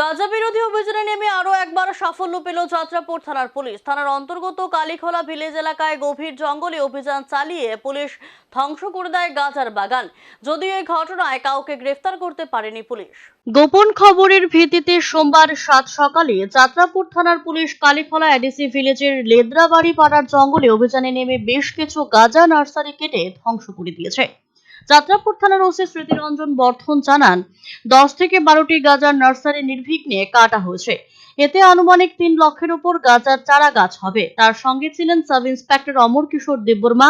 গাজা বিরোধী অভিযানে নেমে আরও একবার সাফল্য পেল যাত্রাপুর থানার পুলিশ। থানার অন্তর্গত কালীখোলা ভিলেজ এলাকায় গভীর জঙ্গলে অভিযান চালিয়ে পুলিশ ধ্বংস করে দেয় গাজার বাগান। যদিও এই ঘটনায় কাউকে গ্রেফতার করতে পারেনি পুলিশ। গোপন খবরের ভিত্তিতে সোমবার সাত সকালে যাত্রাপুর থানার পুলিশ কালীখোলা এডিসি ভিলেজের লেদ্রাবাড়ি পাড়ার জঙ্গলে অভিযানে নেমে বেশ কিছু গাজা নার্সারি কেটে ধ্বংস করে দিয়েছে। যাত্রাপুর থানার ওসি স্মৃতিরঞ্জন বর্ধন জানান, দশ থেকে বারোটি গাজার নার্সারি নির্বিঘ্নে কাটা হয়েছে। এতে আনুমানিক তিন লক্ষের উপর গাজার চারা গাছ হবে। তার সঙ্গে ছিলেন সাব ইন্সপেক্টর অমর কিশোর দেববর্মা,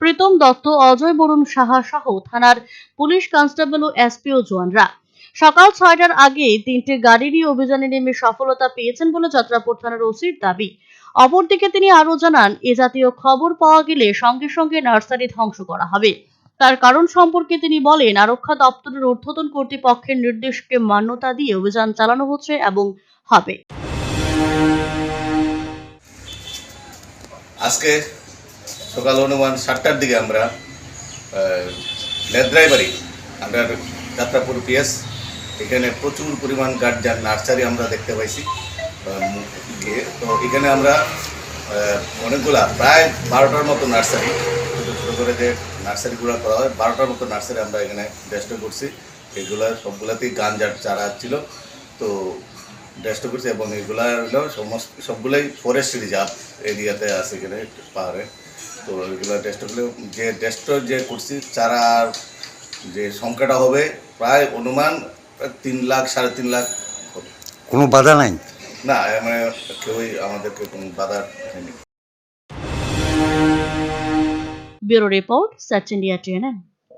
প্রীতম দত্ত, অজয় বরুণ সাহা সহ থানার পুলিশ কনস্টেবল ও এসপিও জওয়ানরা। সকাল ছয়টার আগে তিনটে গাড়িরই অভিযানে নেমে সফলতা পেয়েছেন বলে যাত্রাপুর থানার ওসির দাবি। অপরদিকে তিনি আরও জানান, এ জাতীয় খবর পাওয়া গেলে সঙ্গে সঙ্গে নার্সারি ধ্বংস করা হবে। তার কারণ সম্পর্কে তিনি বলেন, আরক্ষা দপ্তরের ঊর্ধ্বতন কর্তৃপক্ষের নির্দেশকে মান্যতা দিয়ে অভিযান চালানো হচ্ছে এবং হবে। আজকে সকাল অনুমান সাতটার দিকে আমরা লেদ্রাইবাড়ি আমরা যাত্রাপুর পিএস, এখানে প্রচুর পরিমাণ গার্জান নার্সারি আমরা দেখতে পাইছি। তো এখানে আমরা অনেকগুলা, প্রায় বারোটার মতো নার্সারি। ছোটো ছোটো করে যে নার্সারিগুলো করা হয় বারোটার মতো নার্সারি আমরা এখানে ডেস্ট করছি। এগুলা সবগুলাতেই গান গাঞ্জার চারা ছিল। তো ডেস্ট করছি এবং এগুলা হলো সমস্ত সবগুলোই ফরেস্ট রিজার্ভ এরিয়াতে আছে এখানে পাহাড়ে। তো এগুলো ডেস্ট করলে যে ডেস্ট যে করছি চারার যে সংখ্যাটা হবে প্রায় অনুমান তিন লাখ সাড়ে তিন লাখ কোনো বাধা নাই? না মানে কেউই আমাদেরকে কোনো বাধা হয়নি Bureau Report, search Sachin Diatianan.